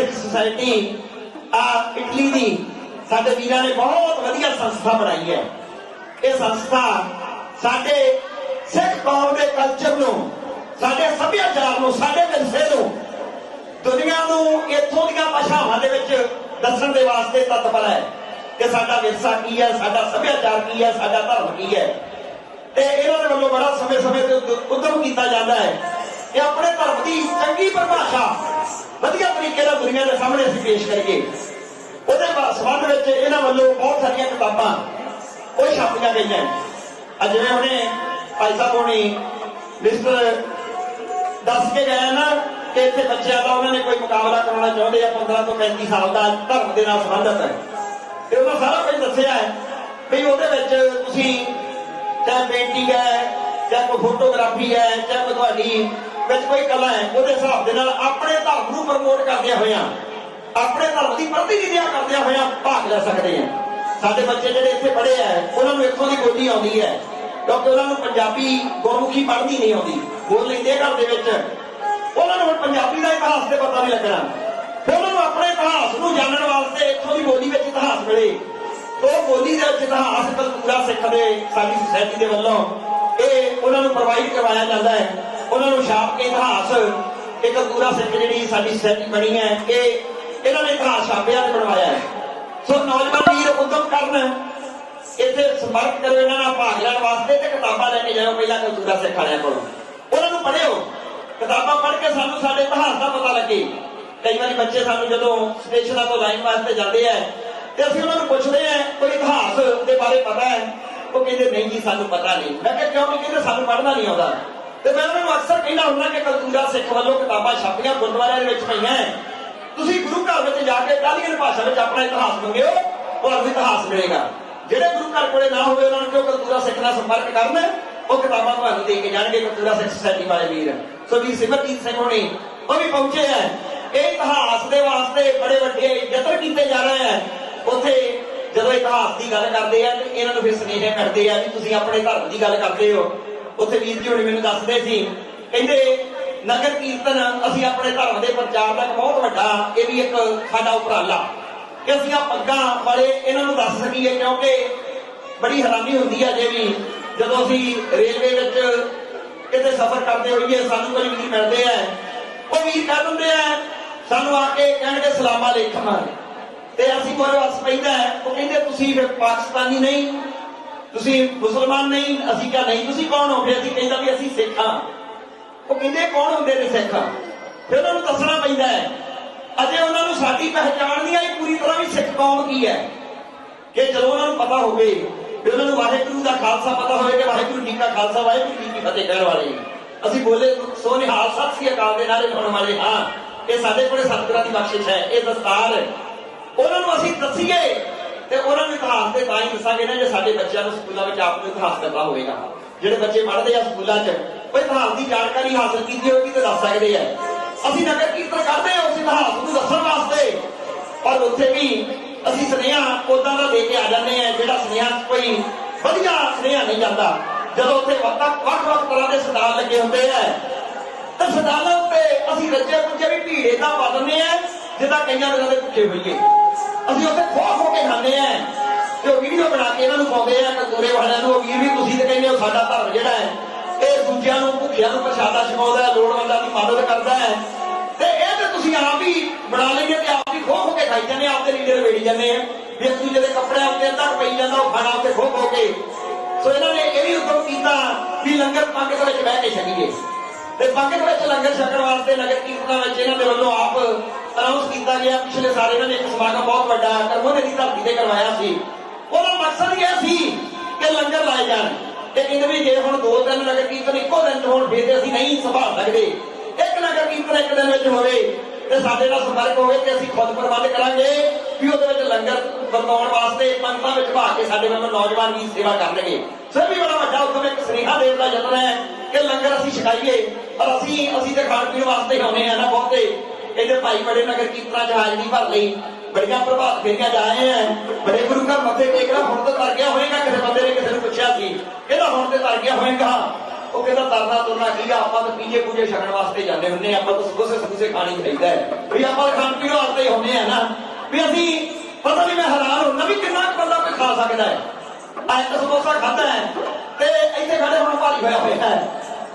ਸਿੱਖ society ਆ Italy ਦੀ ਸਾਡੇ ਵੀਰਾਂ ਨੇ ਬਹੁਤ ਵਧੀਆ ਸੰਸਥਾ ਬਣਾਈ ਹੈ। ਇਹ ਸੰਸਥਾ ਸਾਡੇ ਸਿੱਖ ਕੌਮ ਦੇ ਕਲਚਰ ਨੂੰ, ਸਾਡੇ ਸੱਭਿਆਚਾਰ ਨੂੰ, ਸਾਡੇ ਵਿਰਸੇ ਨੂੰ, ਦੁਨੀਆ ਨੂੰ ਇੱਥੋਂ ਦੀਆਂ ਭਾਸ਼ਾਵਾਂ ਦੇ ਵਿੱਚ ਦੱਸਣ ਦੇ ਵਾਸਤੇ ਤਤਪਰ ਹੈ ਕਿ ਸਾਡਾ ਵਿਰਸਾ ਕੀ ਹੈ, ਸਾਡਾ ਸੱਭਿਆਚਾਰ ਕੀ ਹੈ, ਸਾਡਾ ਧਰਮ ਕੀ ਹੈ। ਤੇ ਇਹਨਾਂ ਦੇ ਵੱਲੋਂ ਬੜਾ ਸਮੇਂ-ਸਮੇਂ ਤੇ ਉਦ- ਉਦਮ ਕੀਤਾ ਜਾਂਦਾ ਹੈ ਕਿ ਆਪਣੇ ਧਰਮ ਦੀ ਚੰਗੀ ਪਰਿਭਾਸ਼ਾ ਵਧੀਆ ਤਰੀਕੇ ਨਾਲ ਦੁਨੀਆ ਦੇ ਸਾਹਮਣੇ ਅਸੀਂ ਪੇਸ਼ ਕਰੀਏ। ਉਹਦੇ ਸੰਬੰਧ ਵਿੱਚ ਇਹਨਾਂ ਵੱਲੋਂ ਬਹੁਤ ਸਾਰੀਆਂ ਕਿਤਾਬਾਂ ਉਹ ਛਾਪੀਆਂ ਗਈਆਂ। ਅੱਜ ਜਿਵੇਂ ਹੁਣੇ ਭਾਈ ਸਾਹਿਬ ਹੋਣੀ ਮਿਸਟਰ ਦੱਸ ਕੇ ਗਏ ਨਾ ਕਿ ਇੱਥੇ ਬੱਚਿਆਂ ਦਾ ਉਹਨਾਂ ਨੇ ਕੋਈ ਮੁਕਾਬਲਾ ਕਰਾਉਣਾ ਚਾਹੁੰਦੇ ਆ 15 ਤੋਂ 35 ਸਾਲ ਦਾ ਧਰਮ ਦੇ ਨਾਲ ਸੰਬੰਧਿਤ ਹੈ। ਤੇ ਉਹਨਾਂ ਸਾਰਾ ਕੁਝ ਦੱਸਿਆ ਹੈ ਵੀ ਉਹਦੇ ਵਿੱਚ ਤੁਸੀਂ ਚਾਹੇ ਪੇਂਟਿੰਗ ਹੈ, ਜਾਂ ਕੋਈ ਫੋਟੋਗ੍ਰਾਫੀ ਹੈ, ਜਾਂ ਕੋਈ ਤੁਹਾਡੀ ਵਿੱਚ ਕੋਈ ਕਲਾ ਹੈ, ਉਹਦੇ ਹਿਸਾਬ ਦੇ ਨਾਲ ਆਪਣੇ ਧਰਮ ਨੂੰ ਪ੍ਰਮੋਟ ਕਰਦਿਆਂ ਹੋਇਆਂ, ਆਪਣੇ ਧਰਮ ਦੀ ਪ੍ਰਤੀਨਿਧੀਆ ਕਰਦਿਆਂ ਹੋਇਆਂ ਭਾਗ ਲੈ ਸਕਦੇ ਆ ਸਾਡੇ ਬੱਚੇ ਜਿਹੜੇ ਇੱਥੇ ਪੜ੍ਹੇ ਆ, ਉਹਨਾਂ ਨੂੰ ਇੱਥੋਂ ਦੀ ਬੋਲੀ ਆਉਂਦੀ ਹੈ। ਕਿਉਂਕਿ ਉਹਨਾਂ ਨੂੰ ਪੰਜਾਬੀ ਗੁਰਮੁਖੀ ਪੜ੍ਹਨੀ ਨਹੀਂ ਆਉਂਦੀ। ਬੋਲ ਲੈਂਦੇ ਘਰ ਦੇ ਵਿੱਚ। ਉਹਨਾਂ ਨੂੰ ਹੁਣ ਪੰਜਾਬੀ ਦਾ ਇਤਿਹਾਸ ਤੇ ਪਤਾ ਨਹੀਂ ਲੱਗਣਾ। ਉਹਨਾਂ ਨੂੰ ਆਪਣੇ ਇਤਿਹਾਸ ਨੂੰ ਜਾਣਨ ਵਾਸਤੇ ਇੱਥੋਂ ਦੀ ਬੋਲੀ ਵਿੱਚ ਇਤਿਹਾਸ ਮਿਲੇ। ਉਹ ਬੋਲੀ ਦੇ ਵਿੱਚ ਇਤਿਹਾਸ ਕਲਪੂਰਾ ਸਿੱਖ ਦੇ ਸਾਡੀ ਸੁਸਾਇਟੀ ਦੇ ਵੱਲੋਂ। ਇਹ ਉਹਨਾਂ ਨੂੰ ਪ੍ਰੋਵਾਈਡ ਕਰਵਾਇਆ ਜਾਂਦਾ ਹੈ। ਉਹਨਾਂ ਨੂੰ ਛਾਪ ਕੇ ਇਤਿਹਾਸ, ਇੱਕ ਕਲਪੂਰਾ ਸਿੱਖ ਜਿਹੜੀ ਸਾਡੀ ਸੁਸਾਇਟੀ ਬਣੀ ਹੈ ਇਹ ਇਹਨਾਂ ਨੇ ਇਤਿਹਾਸ ਛਾਪਿਆ ਤੇ ਬਣਵਾਇਆ ਹੈ। ਸੋ ਨੌਜਵਾਨ ਵੀਰ ਉਦਮ ਕਰਨ, ਇੱਥੇ ਸੰਪਰਕ ਕਰੋ ਇਹਨਾਂ ਨਾਲ, ਭਾਗ ਲੈਣ ਵਾਸਤੇ ਤੇ ਕਿਤਾਬਾਂ ਲੈ ਕੇ ਜਾਓ ਪਹਿਲਾਂ ਕਲਪੂਰਾ ਸਿੱਖ ਵਾਲਿਆਂ ਕੋਲੋਂ। ਉਹਨਾਂ ਨੂੰ ਪੜ੍ਹਿਓ। ਕਿਤਾਬਾਂ ਪੜ੍ਹ ਕੇ ਸਾਨੂੰ ਸਾਡੇ ਇਤਿਹਾਸ ਦਾ ਪਤਾ ਲੱਗੇ। ਕਈ ਵਾਰੀ ਬੱਚੇ ਸਾਨੂੰ ਜਦੋਂ ਸਟੇਸ਼ਨਾਂ ਤੋਂ ਲਾਈਨ ਵਾਸਤੇ ਜਾਂਦੇ ਆ, ਤੇ ਅਸੀਂ ਉਹਨਾਂ ਨੂੰ ਪੁੱਛਦੇ ਆ, ਕੋਈ ਇਤਿਹਾਸ ਦੇ ਬਾਰੇ ਪਤਾ ਹੈ? ਉਹ ਕਹਿੰਦੇ, ਨਹੀਂ ਜੀ, ਸਾਨੂੰ ਪਤਾ ਨਹੀਂ। ਮੈਂ ਕਿਹਾ, ਕਿਉਂ? ਨਹੀਂ ਕਹਿੰਦੇ, ਸਾਨੂੰ ਪੜ੍ਹਨਾ ਨਹੀਂ ਆਉਂਦਾ। ਤੇ ਮੈਂ ਉਹਨਾਂ ਨੂੰ ਅਕਸਰ ਕਹਿੰਦਾ ਹੁੰਦਾ ਕਿ ਕਲਤੂਰਾ ਸਿੱਖ ਵੱਲੋਂ ਕਿਤਾਬਾਂ ਛਾਪੀਆਂ ਗੁਰਦੁਆਰਿਆਂ ਦੇ ਵਿੱਚ ਪਈਆਂ ਤੁਸੀਂ ਗੁਰੂ ਘਰ ਵਿੱਚ ਜਾ ਕੇ ਕਾਲੀਨ ਭਾਸ਼ਾ ਵਿੱਚ ਆਪਣਾ ਇਤਿਹਾਸ ਮੰਗਿਓ, ਤੁਹਾਨੂੰ ਇਤਿਹਾਸ ਮਿਲੇਗਾ। ਜਿਹੜੇ ਗੁਰੂ ਘਰ ਕੋਲੇ ਨਾ ਹੋਵੇ ਉਹਨਾਂ ਨੂੰ ਕਿਉਂ ਕਲਤੂਰਾ ਸਿੱਖ ਨਾਲ ਸੰਪਰਕ ਕਰਨ? ਉਹ ਕਿਤਾਬਾਂ ਤੁਹਾਨੂੰ ਦੇ ਕੇ ਜਾਣਗੇ ਕਲਤੂਰਾ ਸਿੱਖ ਸੁਸਾਇਟੀ ਵਾਲੇ ਵੀਰ। ਸੋ ਵੀ ਸਿਮਰਜੀਤ ਸਿੰਘ ਹੋਣੀ, ਉਹ ਵੀ ਪਹੁੰਚੇ ਹੈ ਇਹ ਇਤਿਹਾਸ ਦੇ ਵਾਸਤੇ ਬੜੇ ਵੱਡੇ ਯਤਨ ਕੀਤੇ ਜਾ ਰਹੇ ਹੈ ਉੱਥੇ ਜਦੋਂ ਇਤਿਹਾਸ ਦੀ ਗੱਲ ਕਰਦੇ ਆ ਤੇ ਇਹਨਾਂ ਨੂੰ ਫਿਰ ਸੁਨੇਹੇ ਕਰਦੇ ਆ ਵੀ ਤੁਸੀਂ ਆਪਣੇ ਧਰਮ ਦੀ ਗੱਲ ਕਰਦੇ ਹੋ। ਉੱਥੇ ਵੀਰ ਜੀ ਹੁਣੇ ਮੈਨੂੰ ਦੱਸਦੇ ਸੀ, ਕਹਿੰਦੇ, ਨਗਰ ਕੀਰਤਨ ਅਸੀਂ ਆਪਣੇ ਧਰਮ ਦੇ ਪ੍ਰਚਾਰ ਦਾ ਇੱਕ ਬਹੁਤ ਵੱਡਾ, ਇਹ ਵੀ ਇੱਕ ਸਾਡਾ ਉਪਰਾਲਾ। ਕਿ ਅਸੀਂ ਆ ਪੱਗਾਂ ਵਾਲੇ ਇਹਨਾਂ ਨੂੰ ਦੱਸ ਸਕੀਏ, ਕਿਉਂਕਿ ਬੜੀ ਹੈਰਾਨੀ ਹੁੰਦੀ ਹੈ ਜੇ ਵੀ ਜਦੋਂ ਅਸੀਂ ਰੇਲਵੇ ਵਿੱਚ ਕਿਤੇ ਸਫ਼ਰ ਕਰਦੇ ਹੋਈਏ, ਸਾਨੂੰ ਕੋਈ ਵੀਰ ਮਿਲਦੇ ਆ। ਉਹ ਵੀਰ ਕਹਿ ਦਿੰਦੇ ਆ, ਸਾਨੂੰ ਆ ਕੇ ਕਹਿਣਗੇ, ਸਲਾਮ ਅਲੈਕਮ। ਤੇ ਅਸੀਂ ਕੋਈ ਵਸ ਪੈਂਦਾ ਉਹ ਕਹਿੰਦੇ, ਤੁਸੀਂ ਫਿਰ ਪਾਕਿਸਤਾਨੀ ਨਹੀਂ ਤੁਸੀਂ ਮੁਸਲਮਾਨ ਨਹੀਂ, ਅਸੀਂ ਕਿਹਾ ਨਹੀਂ, ਤੁਸੀਂ ਕੌਣ ਹੋ? ਫਿਰ ਅਸੀਂ ਕਹਿੰਦਾ ਵੀ ਅਸੀਂ ਸਿੱਖ। ਹਾਂ ਉਹ ਕਹਿੰਦੇ, ਕੌਣ ਹੁੰਦੇ ਨੇ ਸਿੱਖ? ਫਿਰ ਉਹਨਾਂ ਨੂੰ ਦੱਸਣਾ ਪੈਂਦਾ ਹੈ। ਅਜੇ ਉਹਨਾਂ ਨੂੰ ਸਾਡੀ ਪਹਿਚਾਣ ਨਹੀਂ ਆਈ, ਪੂਰੀ ਤਰ੍ਹਾਂ ਵੀ ਸਿੱਖ ਕੌਮ ਕੀ ਹੈ? ਕਿ ਜਦੋਂ ਉਹਨਾਂ ਨੂੰ ਪਤਾ ਹੋਵੇ ਵੀ ਉਹਨਾਂ ਨੂੰ ਵਾਹਿਗੁਰੂ ਦਾ ਖਾਲਸਾ ਪਤਾ ਹੋਵੇ ਕਿ ਵਾਹਿਗੁਰੂ ਜੀ ਕਾ ਖਾਲਸਾ, ਵਾਹਿਗੁਰੂ ਜੀ ਕੀ ਫਤਿਹ ਕਹਿਣ ਵਾਲੇ। ਅਸੀਂ ਬੋਲੇ ਸੋ ਨਿਹਾਲ ਸਤਿ ਸ੍ਰੀ ਅਕਾਲ ਦੇ ਨਾਰੇ ਲਾਉਣ ਵਾਲੇ, ਹਾਂ। ਇਹ ਸਾਡੇ ਕੋਲੇ ਸਤਿਗੁਰਾਂ ਦੀ ਬਖਸ਼ਿਸ਼ ਹੈ, ਇਹ ਦਸਤਾਰ। ਉਹਨਾਂ ਨੂੰ ਅਸੀਂ ਦੱਸੀਏ ਤੇ ਉਹਨਾਂ ਨੂੰ ਇਤਿਹਾਸ ਦੇ ਤਾਂ ਹੀ ਦੱਸਾਂਗੇ ਨਾ, ਜੇ ਸਾਡੇ ਬੱਚਿਆਂ ਨੂੰ ਸਕੂਲਾਂ ਵਿੱਚ ਆਪ ਨੂੰ ਇਤਿਹਾਸ ਕਰਨਾ ਹੋਵੇਗਾ। ਜਿਹੜੇ ਬੱਚੇ ਪੜ੍ਹਦੇ ਆ ਸਕੂਲਾਂ 'ਚ ਉਹ ਇਤਿਹਾਸ ਦੀ ਜਾਣਕਾਰੀ ਹਾਸਲ ਕੀਤੀ ਹੋਵੇਗੀ ਤੇ ਦੱਸ ਸਕਦੇ ਆ। ਅਸੀਂ ਨਗਰ ਕੀਰਤਨ ਕਰਦੇ ਹਾਂ, ਉਸ ਇਤਿਹਾਸ ਨੂੰ ਦੱਸਣ ਵਾਸਤੇ। ਪਰ ਉੱਥੇ ਵੀ ਅਸੀਂ ਸੁਨੇਹਾ ਉਦਾਂ ਦਾ ਦੇ ਕੇ ਆ ਜਾਂਦੇ ਆ ਜਿਹੜਾ ਸੁਨੇਹਾ ਕੋਈ ਵਧੀਆ ਸੁਨੇਹਾ ਨਹੀਂ ਜਾਂਦਾ। ਜਦੋਂ ਉੱਥੇ ਵੱਖ ਵੱਖ ਵੱਖ ਤਰ੍ਹਾਂ ਦੇ ਸਟਾਲ ਲੱਗੇ ਹੁੰਦੇ ਆ, ਤਾਂ ਸਟਾਲਾਂ ਉੱਤੇ ਅਸੀਂ ਰੱਜੇ ਪੁੱਜੇ ਵੀ ਭੀੜੇ ਦਾ ਪਾ ਦਿੰਦੇ ਆ, ਜਿੱਦਾਂ ਕਈਆਂ ਦਿਨਾਂ ਦੇ ਭੁੱਖੇ ਹੋਈਏ। ਅਸੀਂ ਉੱਥੇ ਖੋ ਖੋ ਕੇ ਖਾਂਦੇ ਆ। ਤੇ ਉਹ ਵੀਡੀਓ ਬਣਾ ਕੇ ਇਹਨਾਂ ਨੂੰ ਪਾਉਂਦੇ ਆ ਕਤੂਰੇ ਵਾਲਿਆਂ ਨੂੰ ਵੀਰ ਵੀ ਤੁਸੀਂ ਤੇ ਕਹਿੰਦੇ ਹੋ ਸਾਡਾ ਧਰਮ ਜਿਹੜਾ ਹੈ ਇਹ ਦੂਜਿਆਂ ਨੂੰ ਭੁੱਖਿਆਂ ਨੂੰ ਪ੍ਰਸ਼ਾਦਾ ਛਕਾਉਂਦਾ ਹੈ ਲੋੜਵੰਦਾਂ ਦੀ ਮਦਦ ਕਰਦਾ ਹੈ। ਤੇ ਇਹ ਤੇ ਤੁਸੀਂ ਆਪ ਹੀ ਬਣਾ ਲਈਏ ਤੇ ਆਪ ਹੀ ਖੋ ਖੋ ਕੇ ਖਾਈ ਜਾਂਦੇ ਆ, ਦੇ ਲੀਡਰ ਵੇੜੀ ਜਾਂਦੇ ਆ। ਵੀ ਇੱਕ ਦੂਜੇ ਦੇ ਕੱਪੜਿਆਂ ਉੱਤੇ ਧਰ ਪਈ ਜਾਂਦਾ ਉਹ ਖਾਣਾ ਉੱਤੇ ਖੋ ਖੋ ਕੇ। ਸੋ ਇਹਨਾਂ ਨੇ ਇਹ ਵੀ ਹੁਕਮ ਕੀਤਾ ਵੀ ਲੰਗਰ ਪੰਗ ਦੇ ਵਿੱਚ ਬਹਿ ਕੇ ਛਕੀਏ। ਤੇ ਪੰਗ ਦੇ ਵਿੱਚ ਲੰਗਰ ਛਕਣ ਵਾਸਤੇ ਨਗਰ ਕੀਰਤਨਾਂ ਵਿੱਚ ਇਹਨਾਂ ਦੇ ਵੱਲੋਂ ਆਪ ਅਨਾਉਂਸ ਕੀਤਾ ਗਿਆ, ਪਿਛਲੇ ਸਾਲ ਇਹਨਾਂ ਨੇ ਇੱਕ ਸਮਾਗਮ ਬਹੁਤ ਵੱਡਾ ਕਰਮੋਨੇ ਦੀ ਧਰਤੀ ਤੇ ਕਰਵਾਇਆ ਸੀ। ਉਹਦਾ ਮਕਸਦ ਇਹ ਸੀ ਕਿ ਲੰਗਰ ਲਾਏ ਜਾਣ। ਤੇ ਕਹਿੰਦੇ ਵੀ ਜੇ ਹੁਣ ਦੋ ਤਿੰਨ ਨਗਰ ਕੀਰਤਨ, ਇੱਕੋ ਦਿਨ ਹੋਣ, ਫਿਰ ਤੇ ਅਸੀਂ ਨਹੀਂ ਸੰਭਾਲ ਸਕਦੇ। ਇੱਕ ਨਗਰ ਕੀਰਤਨ ਇੱਕ ਦਿਨ ਵਿੱਚ ਹੋਵੇ ਤੇ ਸਾਡੇ ਨਾਲ ਸੰਪਰਕ ਹੋਵੇ ਕਿ ਅਸੀਂ ਖੁਦ ਪ੍ਰਬੰਧ ਕਰਾਂਗੇ ਵੀ ਉਹਦੇ ਵਿੱਚ ਲੰਗਰ ਵਰਤਾਉਣ ਵਾਸਤੇ ਪੰਥਾਂ ਵਿੱਚ ਭਾ ਕੇ ਸਾਡੇ ਵੱਲੋਂ ਨੌਜਵਾਨ ਵੀ ਸੇਵਾ ਕਰਨਗੇ। ਸੋ ਵੀ ਬੜਾ ਵੱਡਾ ਉਦਮ ਇੱਕ ਸੁਨੇਹਾ ਦੇਣ ਦਾ ਯਤਨ ਹੈ ਕਿ ਲੰਗਰ ਅਸੀਂ ਛਕਾਈਏ, ਪਰ ਅਸੀਂ ਅਸੀਂ ਤੇ ਖਾਣ ਪੀਣ ਵਾਸਤੇ ਆਉਨੇ ਆ ਨਾ ਬਹੁਤੇ। ਇਹਦੇ ਭਾਈ ਬੜੇ ਨਗਰ ਕੀਰਤਨਾਂ ਚ ਹਾਜ਼ਰੀ ਭਰ ਲਈ? ਬੜੀਆਂ ਪ੍ਰਭਾਤ ਫੇਰੀਆਂ ਜਾ ਆ। ਬੜੇ ਗੁਰੂ ਘਰ ਮੱਥੇ ਟੇਕਣਾ ਹੁਣ ਤਾਂ ਤਰ ਗਿਆ ਹੋਏਗਾ ਕਿਸੇ ਬੰਦੇ ਨੇ, ਕਿਸੇ ਨੂੰ ਪੁੱਛਿਆ ਸੀ। ਕਹਿੰਦਾ ਹੁਣ ਤੇ ਤਰ ਗਿਆ ਹੋਏਗਾ। ਉਹ ਕਹਿੰਦਾ ਤਰਨਾ ਤੁਰਨਾ ਕੀ ਆ, ਆਪਾਂ ਤਾਂ ਪੀਜੇ ਪੂਜੇ ਛਕਣ ਵਾਸਤੇ ਜਾਂਦੇ ਹੁੰਨੇ ਆਪਾਂ ਤਾਂ ਸਮੋਸੇ ਸਮੂਸੇ ਖਾਣੀ ਚਾਹੀਦਾ ਹੈ। ਵੀ ਆਪਾਂ ਖਾਣ ਪੀਣ ਵਾਸਤੇ ਤੇ ਹੁੰਦੇ ਆ ਨਾ। ਵੀ ਅਸੀਂ, ਪਤਾ ਨਹੀਂ ਮੈਂ ਹੈਰਾਨ ਹੁੰਦਾ ਵੀ ਕਿੰਨਾ ਕੁ ਬੰਦਾ ਕੋਈ ਖਾ ਸਕਦਾ ਹੈ। ਆ ਇੱਕ ਸਮੋਸਾ ਖਾਦਾ ਹੈ। ਤੇ ਇੱਥੇ ਖੜੇ ਹੁਣ ਭਾਰੀ ਹੋਇਆ ਹੋਇਆ ਹੈ।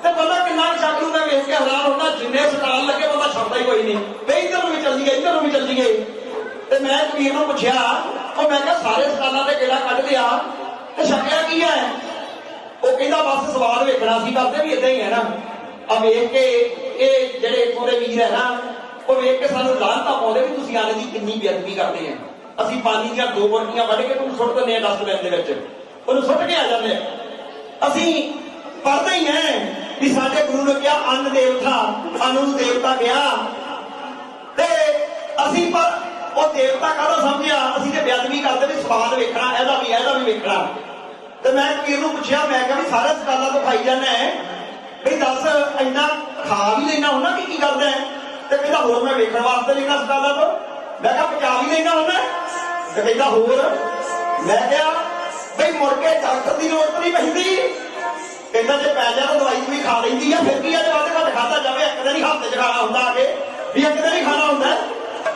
ਤੇ ਬੰਦਾ ਕਿੰਨਾ ਕੁ ਛੱਡ ਕੇ ਹੈਰਾਨ ਹੁੰਦਾ ਜਿੰਨੇ ਸਟਾਲ ਲੱਗੇ ਬੰਦਾ ਛੱਡਦਾ ਹੀ ਕੋਈ ਨਹੀਂ। ਤੇ ਇੱਧਰ ਨੂੰ ਵੀ ਚੱਲ ਜੀਏ ਇੱਧਰ ਨੂੰ ਵੀ ਚੱਲ ਜੀਏ ਤੇ ਮੈਂ ਕਬੀਰ ਨੂੰ ਪੁੱਛਿਆ, ਉਹ ਮੈਂ ਕਿਹਾ ਸਾਰੇ ਸਟਾਲਾਂ ਤੇ ਕਿਹੜਾ ਕੱਢ ਲਿਆ ਤੇ ਛਕਿਆ ਕੀ ਹੈ? ਉਹ ਕਹਿੰਦਾ ਬਸ ਸਵਾਦ ਵੇਖਣਾ ਸੀ ਕਰਦੇ ਵੀ ਇਦਾਂ ਹੀ ਹੈ ਨਾ। ਆ ਵੇਖ ਕੇ ਇਹ ਜਿਹੜੇ ਇੱਥੋਂ ਵੀਰ ਹੈ ਨਾ, ਉਹ ਵੇਖ ਕੇ ਸਾਨੂੰ ਲਾਹਨਤਾ ਪਾਉਂਦੇ ਵੀ ਤੁਸੀਂ ਆਲੇ ਦੀ ਕਿੰਨੀ ਬੇਅਦਬੀ ਕਰਦੇ ਆ। ਅਸੀਂ ਪਾਣੀ ਦੀਆਂ ਦੋ ਬੋਤਲਾਂ ਵੱਢ ਕੇ ਤੁਹਾਨੂੰ ਸੁੱਟ ਦਿੰਦੇ ਆ ਡਸਟਬਿਨ ਦੇ ਵਿੱਚ। ਉਹਨੂੰ ਸੁੱਟ ਕੇ ਆ ਜਾਂਦੇ ਆ। ਅਸੀਂ ਪੜ੍ਹਦੇ ਹੀ ਹੈ। ਵੀ ਸਾਡੇ ਗੁਰੂ ਨੇ ਕਿਹਾ, ਅੰਨ ਦੇਵਤਾ ਅੰਨ ਦੇਵਤਾ ਗਿਆ। ਤੇ ਅਸੀਂ ਪਰ ਉਹ ਦੇਵਤਾ ਕਾਹਦਾ ਸਮਝਿਆ? ਅਸੀਂ ਤੇ ਬੇਅਦਬੀ ਕਰਦੇ ਵੀ ਸਵਾਦ ਵੇਖਣਾ, ਇਹਦਾ ਵੀ ਇਹਦਾ ਵੀ ਵੇਖਣਾ। ਤੇ ਮੈਂ ਕਬੀਰ ਨੂੰ ਪੁੱਛਿਆ, ਮੈਂ ਕਿਹਾ ਵੀ ਸਾਰੇ ਸਟਾਲਾਂ ਤੋਂ ਖਾਈ ਜਾਂਦਾ ਹੈ ਵੀ ਦੱਸ, ਇੰਨਾ ਖਾ ਵੀ ਲੈਣਾ ਹੁੰਦਾ ਕਿ ਕੀ ਕਰਦਾ ਹੈ? ਤੇ ਕਹਿੰਦਾ, ਹੋਰ ਮੈਂ ਵੇਖਣ ਵਾਸਤੇ ਲੈਣਾ ਸਟਾਲਾਂ ਤੋਂ। ਮੈਂ ਕਿਹਾ, ਪਚਾ ਵੀ ਲੈਣਾ ਹੁੰਦਾ ਤੇ ਕਹਿੰਦਾ, ਹੋਰ। ਮੈਂ ਕਿਹਾ, ਬਈ ਮੁੜ ਕੇ ਡਾਕਟਰ ਦੀ ਲੋੜ ਨਹੀਂ ਪੈਂਦੀ। ਕਹਿੰਦਾ ਜੇ ਪੈ ਜਾ ਦਵਾਈ ਵੀ ਖਾ ਲੈਂਦੀ ਆ, ਫਿਰ ਕੀ ਆ ਵੱਧ ਘੱਟ ਖਾਦਾ ਜਾਵੇ, ਇੱਕ ਦਿਨ ਹੀ ਹਫ਼ਤੇ ਚ ਖਾਣਾ ਹੁੰਦਾ ਆ ਵੀ ਇੱਕ ਦਿਨ ਹੀ ਖਾਣਾ ਹੁੰਦਾ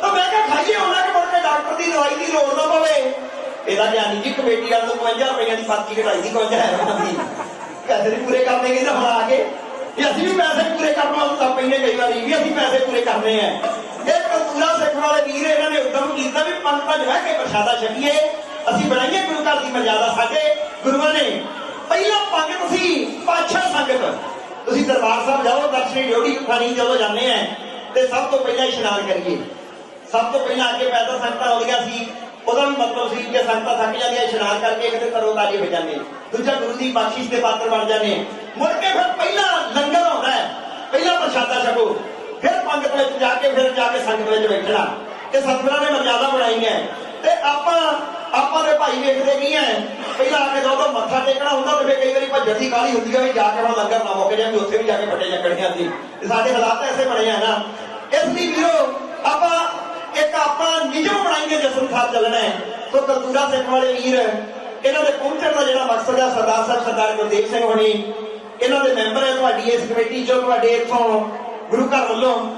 ਤਾਂ ਮੈਂ ਕਿਹਾ ਖਾਈਏ ਉਹਨਾਂ ਕਿ ਮੁੜ ਕੇ ਡਾਕਟਰ ਦੀ ਦਵਾਈ ਦੀ ਲੋੜ ਨਾ ਪਵੇ। ਇਹਦਾ ਗਿਆਨੀ ਜੀ ਕਮੇਟੀ ਵਾਲੇ ਨੂੰ 52 ਰੁਪਈਆ ਦੀ ਪਰਚੀ ਕਟਾਈ ਦੀ 52 ਹੈ ਉਹਨਾਂ ਪੈਸੇ ਨਹੀਂ ਪੂਰੇ ਕਰਨੇ ਕਹਿੰਦਾ ਹੁਣ ਆ ਕੇ। ਵੀ ਅਸੀਂ ਵੀ ਪੈਸੇ ਪੂਰੇ ਕਰਨ ਵਾਸਤੇ ਤਾਂ ਪੈਨੇ ਕਈ ਵਾਰੀ, ਵੀ ਅਸੀਂ ਪੈਸੇ ਪੂਰੇ ਕਰਨੇ ਆ। ਇਹ ਕਲਤੂਰਾ ਸਿੱਖ ਵਾਲੇ ਵੀਰ ਇਹਨਾਂ ਨੇ ਉਦਮ ਕੀਤਾ ਵੀ ਪੰਜ ਚ ਬਹਿ ਕੇ ਪ੍ਰਸ਼ਾਦਾ ਛਕੀਏ। ਅਸੀਂ ਬਣਾਈਏ ਗੁਰੂ ਘਰ ਦੀ ਮਰਜ਼ਾਦਾ ਸਾਡੇ ਗੁਰੂਆਂ ਨੇ। ਪਹਿਲਾਂ ਪੰਗਤ ਸੀ ਪਾਛਾ ਸੰਗਤ। ਤੁਸੀਂ ਦਰਬਾਰ ਸਾਹਿਬ ਜਾਓ, ਦਰਸ਼ਨੀ ਡਿਊਟੀ ਖਾਣੀ ਜਦੋਂ ਜਾਂਦੇ ਆ। ਤੇ ਸਭ ਤੋਂ ਪਹਿਲਾਂ ਇਸ਼ਨਾਨ ਕਰੀਏ। ਸਭ ਤੋਂ ਪਹਿਲਾਂ ਅੱਗੇ ਪੈਦਾ ਸੰਗਤਾਂ ਆਉਂਦੀਆਂ ਸੀ। ਉਹਦਾ ਵੀ ਮਤਲਬ ਸੀ ਕਿ ਸੰਗਤਾਂ ਥੱਕ ਜਾਂਦੀਆਂ, ਇਸ਼ਨਾਨ ਕਰਕੇ ਕਿਤੇ ਤਰੋਤਾਜੀ ਹੋ ਜਾਂਦੇ। ਦੂਜਾ ਗੁਰੂ ਦੀ ਬਖਸ਼ਿਸ਼ ਦੇ ਪਾਤਰ ਬਣ ਜਾਂਦੇ। ਮੁੜ ਕੇ ਫਿਰ ਪਹਿਲਾਂ ਲੰਗਰ ਆਉਂਦਾ ਹੈ। ਪਹਿਲਾਂ ਪ੍ਰਸ਼ਾਦਾ ਛਕੋ। ਫਿਰ ਪੰਗਤ ਵਿੱਚ ਜਾ ਕੇ, ਫਿਰ ਜਾ ਕੇ ਸੰਗਤ ਵਿੱਚ ਬੈਠਣਾ। ਤੇ ਸਤਿਗੁਰਾਂ ਨੇ ਮਰਜ਼ਾਦਾ ਬਣਾਈ ਹੈ ਤੇ ਆਪਾਂ ਆਪਾਂ ਦੇ ਭਾਈ ਵੇਖਦੇ ਕੀ ਹੈ ਪਹਿਲਾਂ ਆ ਕੇ ਜਦੋਂ ਮੱਥਾ ਟੇਕਣਾ ਹੁੰਦਾ ਤੇ ਫਿਰ ਕਈ ਵਾਰੀ ਭੱਜਣ ਦੀ ਕਾਹਲੀ ਹੁੰਦੀ ਹੈ ਵੀ ਜਾ ਕੇ ਹੁਣ ਲੰਗਰ ਨਾ ਮੁੱਕ ਜਾਵੇ ਉੱਥੇ ਵੀ ਜਾ ਕੇ ਫੱਟੇ ਚੱਕਣੀਆਂ ਸੀ। ਸਾਡੇ ਹਾਲਾਤ ਐਸੇ ਬਣੇ ਆ ਨਾ। ਇਸ ਲਈ ਵੀਰੋ, ਆਪਾਂ ਇੱਕ ਆਪਾਂ ਨਿਯਮ ਬਣਾਈਏ ਜਿਸ ਅਨੁਸਾਰ ਚੱਲਣਾ ਹੈ ਸੋ ਕਲਤੂਰਾ ਸਿੱਖ ਵਾਲੇ ਵੀਰ, ਇਹਨਾਂ ਦੇ ਪਹੁੰਚਣ ਦਾ ਜਿਹੜਾ ਮਕਸਦ ਹੈ ਸਰਦਾਰ ਸਾਹਿਬ ਸਰਦਾਰ ਗੁਰਦੇਵ ਸਿੰਘ ਹੋਣੀ। ਇਹਨਾਂ ਦੇ ਮੈਂਬਰ ਹੈ ਤੁਹਾਡੀ ਇਸ ਕਮੇਟੀ ਚੋਂ, ਤੁਹਾਡੇ ਇੱਥੋਂ ਗੁਰੂ ਘਰ ਵੱਲੋਂ।